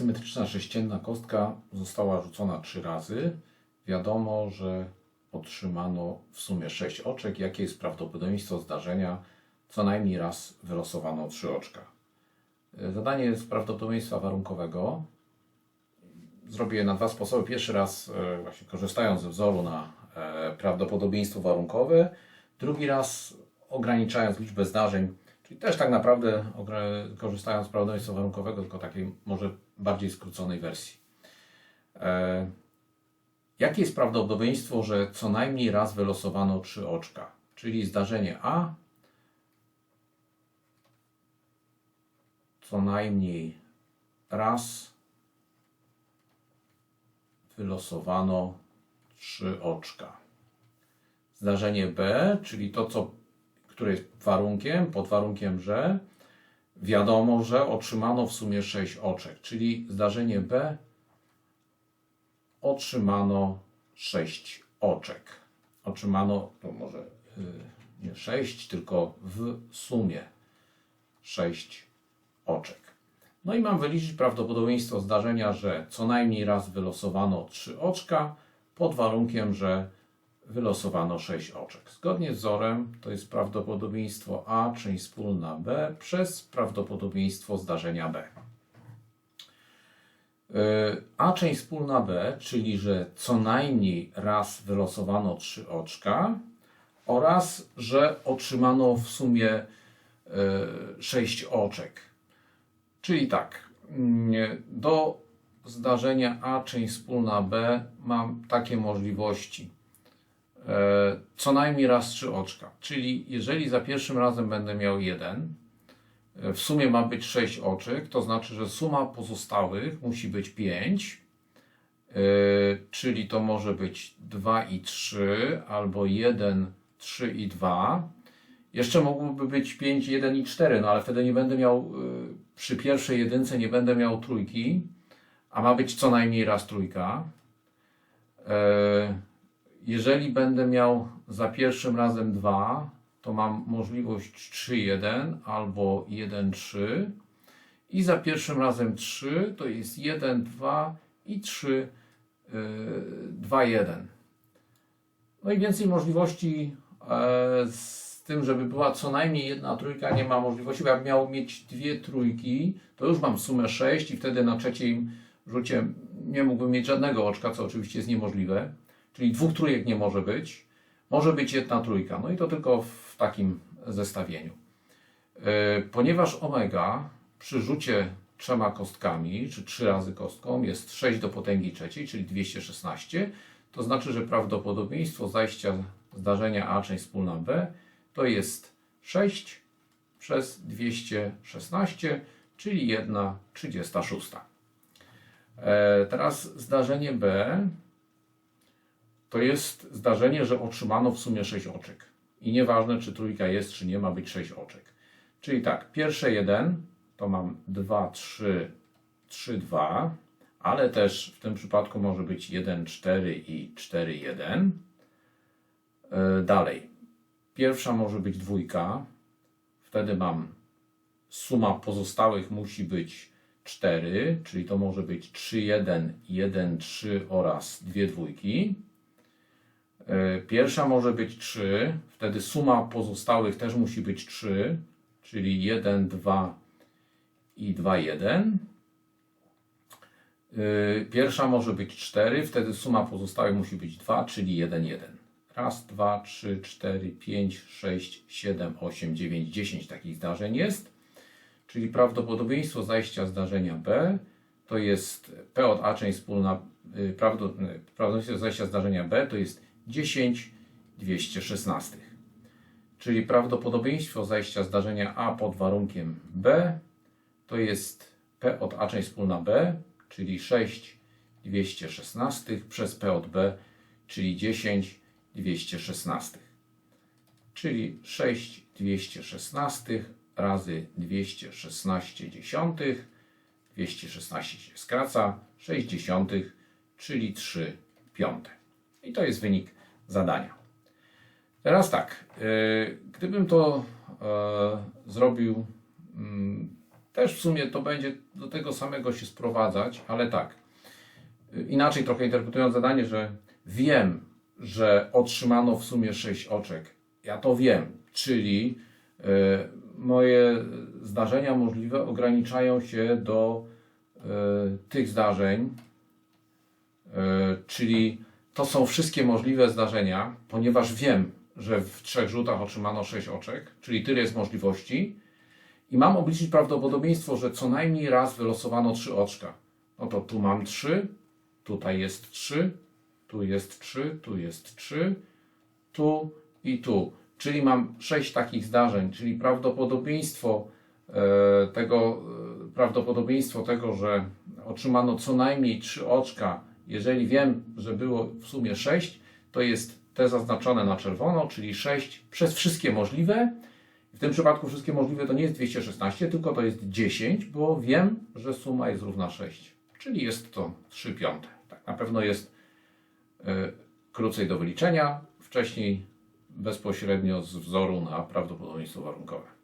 symetryczna sześcienna kostka została rzucona trzy razy. Wiadomo, że otrzymano w sumie 6 oczek. Jakie jest prawdopodobieństwo zdarzenia? Co najmniej raz wylosowano 3 oczka. E, Zadanie z prawdopodobieństwa warunkowego zrobię je na dwa sposoby. Pierwszy raz e, właśnie korzystając ze wzoru na e, prawdopodobieństwo warunkowe, drugi raz ograniczając liczbę zdarzeń, czyli też tak naprawdę korzystając z prawdopodobieństwa warunkowego, tylko takiej może bardziej skróconej wersji. E, Jakie jest prawdopodobieństwo, że co najmniej raz wylosowano trzy oczka? Czyli zdarzenie A co najmniej raz wylosowano trzy oczka. Zdarzenie B, czyli to, co, które jest warunkiem, pod warunkiem, że wiadomo, że otrzymano w sumie 6 oczek, czyli zdarzenie B otrzymano 6 oczek. Otrzymano, to może y, nie 6, tylko w sumie 6 oczek. No i mam wyliczyć prawdopodobieństwo zdarzenia, że co najmniej raz wylosowano 3 oczka, pod warunkiem, że wylosowano 6 oczek. Zgodnie z wzorem to jest prawdopodobieństwo A, część wspólna B, przez prawdopodobieństwo zdarzenia B. Yy, A część wspólna B, czyli że co najmniej raz wylosowano 3 oczka oraz że otrzymano w sumie 6 oczek. Czyli tak, mm, do zdarzenia A część wspólna B mam takie możliwości. E, Co najmniej raz 3 oczka. Czyli jeżeli za pierwszym razem będę miał 1, w sumie ma być 6 oczek, to znaczy, że suma pozostałych musi być 5, czyli to może być 2 i 3, albo 1, 3 i 2. Jeszcze mogłoby być 5, 1 i 4, no ale wtedy nie będę miał, przy pierwszej jedynce nie będę miał trójki, a ma być co najmniej raz trójka. Jeżeli będę miał za pierwszym razem 2, to mam możliwość 3-1 albo 1-3. I za pierwszym razem 3 to jest 1, 2 i 3, 2, 1. No i więcej możliwości e, z tym, żeby była co najmniej jedna trójka, nie ma możliwości, bo jakbym miał mieć dwie trójki, to już mam sumę 6 i wtedy na trzecim rzucie nie mógłbym mieć żadnego oczka, co oczywiście jest niemożliwe. Czyli dwóch trójek nie może być. Może być jedna trójka. No i to tylko w takim zestawieniu. E, Ponieważ omega przy rzucie trzema kostkami, czy trzy razy kostką, jest 6 do potęgi trzeciej, czyli 216, to znaczy, że prawdopodobieństwo zajścia zdarzenia A część wspólna B to jest 6 przez 216, czyli 1 36. E, Teraz zdarzenie B to jest zdarzenie, że otrzymano w sumie 6 oczek. I nieważne, czy trójka jest, czy nie, ma być 6 oczek. Czyli tak, pierwsze 1 to mam 2, 3, 3, 2, ale też w tym przypadku może być 1, 4 i 4, 1. E, Dalej, pierwsza może być dwójka, wtedy mam suma pozostałych musi być 4, czyli to może być 3, 1, 1, 3 oraz dwie dwójki. E, Pierwsza może być 3, wtedy suma pozostałych też musi być 3, czyli 1, 2 i 2, 1. Yy, Pierwsza może być 4, wtedy suma pozostałych musi być 2, czyli 1, 1. Raz, dwa, trzy, cztery, pięć, sześć, siedem, osiem, dziewięć, dziesięć takich zdarzeń jest. Czyli prawdopodobieństwo zajścia zdarzenia B to jest P od A część wspólna, prawdo- yy, prawdopodobieństwo zajścia zdarzenia B to jest 10 216. Czyli prawdopodobieństwo zajścia zdarzenia A pod warunkiem B to jest P od A część wspólna B, czyli 6 216 przez P od B, czyli 10 216. Czyli 6 216 razy 216 dziesiątych. 216 się skraca, 6 dziesiątych, czyli 3 piąte. I to jest wynik zadania. Teraz tak, yy, gdybym to e, zrobił mm, też w sumie to będzie do tego samego się sprowadzać, ale tak. Y, Inaczej trochę interpretując zadanie, że wiem, że otrzymano w sumie 6 oczek. Ja to wiem, czyli y, moje zdarzenia możliwe ograniczają się do y, tych zdarzeń, y, czyli to są wszystkie możliwe zdarzenia, ponieważ wiem, że w trzech rzutach otrzymano 6 oczek, czyli tyle jest możliwości i mam obliczyć prawdopodobieństwo, że co najmniej raz wylosowano 3 oczka. No to tu mam 3, tutaj jest 3, tu jest 3, tu jest 3, tu i tu. Czyli mam 6 takich zdarzeń, czyli prawdopodobieństwo e, tego, e, prawdopodobieństwo tego, że otrzymano co najmniej 3 oczka, jeżeli wiem, że było w sumie 6, to jest te zaznaczone na czerwono, czyli 6 przez wszystkie możliwe. W tym przypadku wszystkie możliwe to nie jest 216, tylko to jest 10, bo wiem, że suma jest równa 6, czyli jest to 3 piąte. Tak, na pewno jest e, krócej do wyliczenia, wcześniej bezpośrednio z wzoru na prawdopodobieństwo warunkowe.